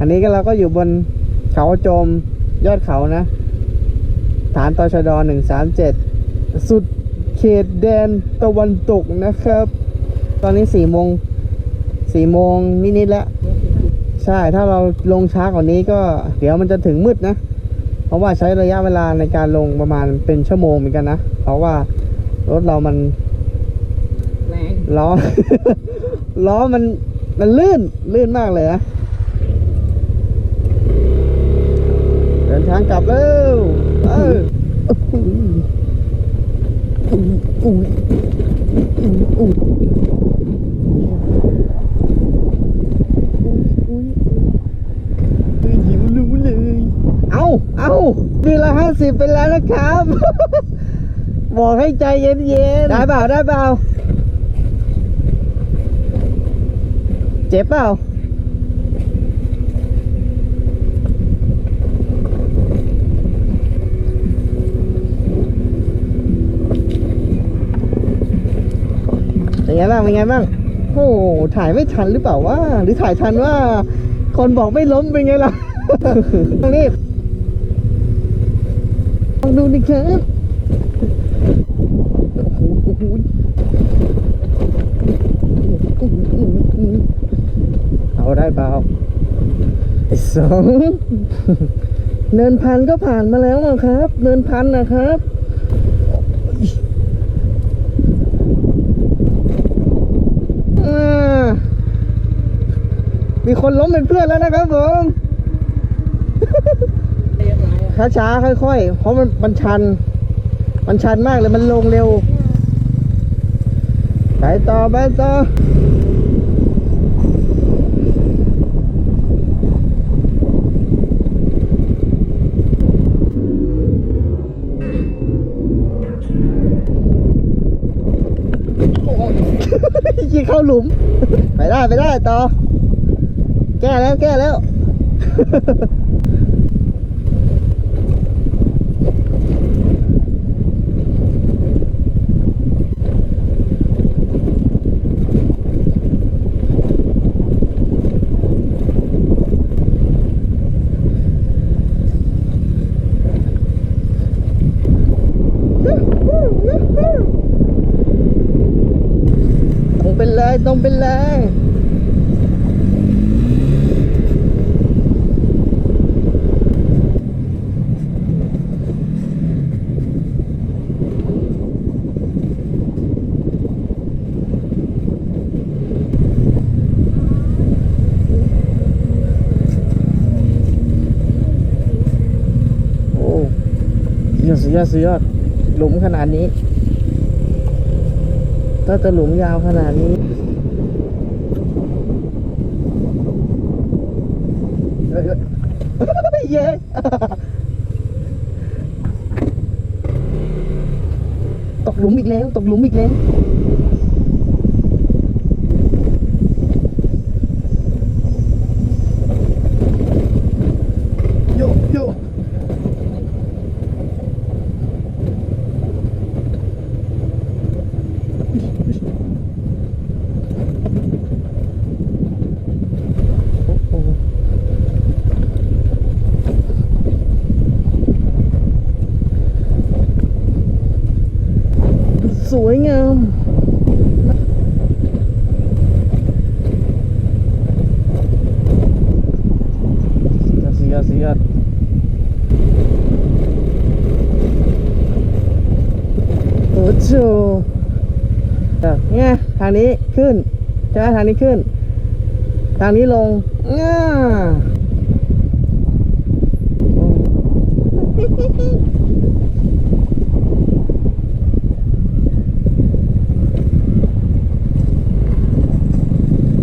อันนี้ก็เราก็อยู่บนเขาโจมยอดเขานะ ฐานตชดหนึ่งสามเจ็ดสุดเขตแดนตะวันตกนะครับ ตอนนี้สี่โมงสี่โมงนิดๆแล้ว ใช่ถ้าเราลงช้ากว่านี้ก็ เดี๋ยวมันจะถึงมืดนะ เพราะว่าใช้ระยะเวลาในการลงประมาณเป็นชั่วโมงเหมือนกันนะ เพราะว่ารถเรามันแรงล้อล้อมันมันลื่นลื่นมากเลยนะ เดิน ทางกลับเร็วเอออุ้ยอุ้ยอุ้ยอุ้ยอุ้ยอุ้ยหิวรู้เลยเอาเอาวีละห้าสิบไปแล้วนะครับ บอกให้ใจเย็นๆได้เปล่าได้เปล่า เจ็บเปล่า ไงบ้างเป็นไงบ้างโอ้โหถ่ายไม่ทันหรือเปล่าว่า หรือถ่ายทันว่า คนบอกไม่ล้มเป็นไงล่ะต้องรีบลองดูดิครับโอ้โหเอาได้เปล่าไอ้สองเนินพันก็ผ่านมาแล้วอะครับ เนินพันนะครับ อ่า มีคนล้มเป็นเพื่อนแล้วนะครับผมช้าๆค่อยๆ เพราะมันมันชัน มันชันมากเลยมันลงเร็วไปต่อไปต่อยิงเข้าหลุม ไปได้ ไปได้ต่อ แก้แล้วแก้แล้วตรงไปเลยตรงไปเลย โอ้สุด ยอดสุดยอด หลุมขนาดนี้ ถ้าจะหลุมยาวขนาดนี้เอ้ยเอ้ยเย้ตกหลุมอีกแล้ว ตกหลุมอีกแล้ว โยโย โอ้โหสวยงาม สุดยอดสุดยอดโอ้โหเนี่ยทางนี้ขึ้นใช่ไหมทางนี้ขึ้น ทางนี้ลงง่า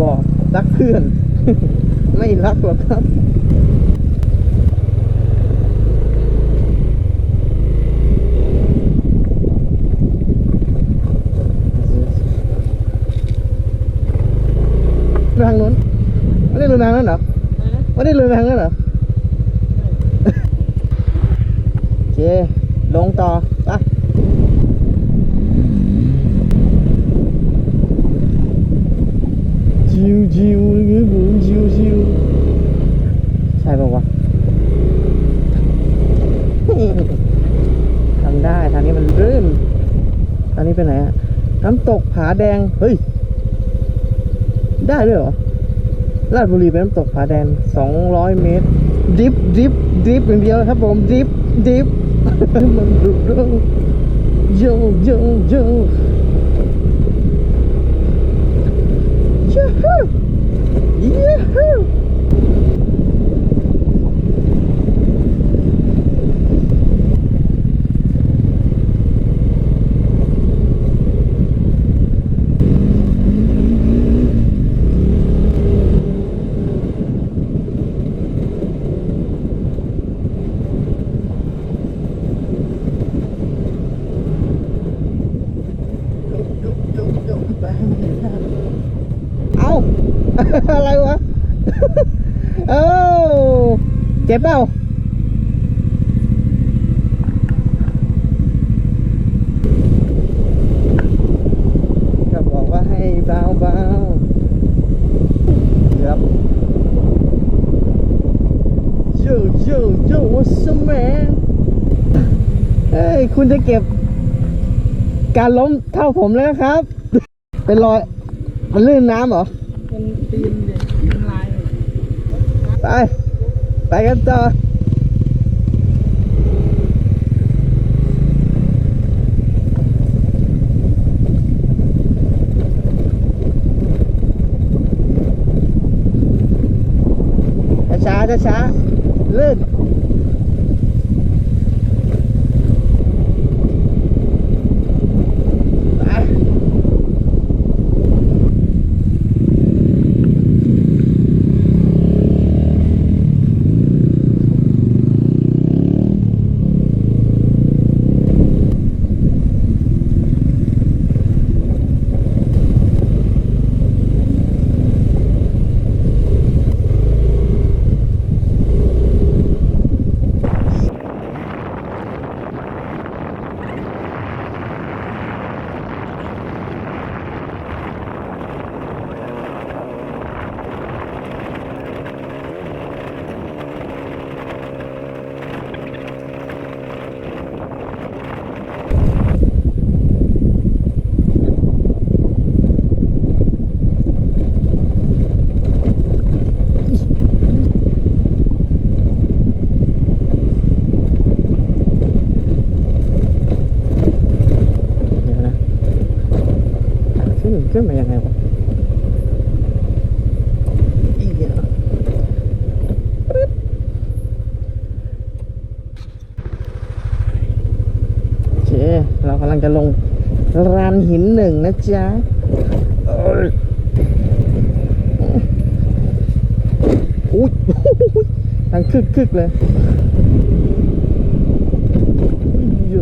บอกรักเพื่อน ไม่รักหรอกครับ ไปทางนั้นเหรอไม่ได้เลยไทางนั้นเหรอโอเคลงต่อไปจิวจิวงื้อหูจิวจิวใช่ป่าวะทำได้ทางนี้มันรื่นทางนี้ไปไหนอะน้ำตกผาแดง เฮ้ย ได้ด้วยเหรอ ลาดบุรีเป็นน้ำตกผาแดง200 เมตร ดิฟดิฟดิฟอย่างเดียวครับผม ดิฟดิฟมันดุดันโยโยโยยูฮูยูฮูเอา อะไรวะเอ้าเจ็บเปล่าก็บอกว่าให้เบาเบาครับโยโยโย what's up man เฮ้ยคุณจะเก็บ การล้มเท่าผมแล้วครับ เป็นรอย มันลื่นน้ำเหรอ เป็นตีนเด็กตีนลายไป ไปกันต่อช้าช้าลื่น ขึ้นขึ้นมายังไงวะอีเหี้ยโอเค เรากำลังจะลงรานหินหนึ่งนะจ๊ะอ้ยอุ้ยทางคึกคึกๆเลยโย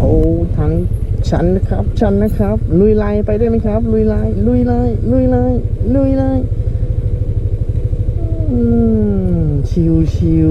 โอ้ทาง ชันนะครับ ชันนะครับ ลุยไลน์ไปได้ไหมครับ ลุยไลน์ลุยไลน์ลุยไลน์ลุยไลน์อืม ชิวชิว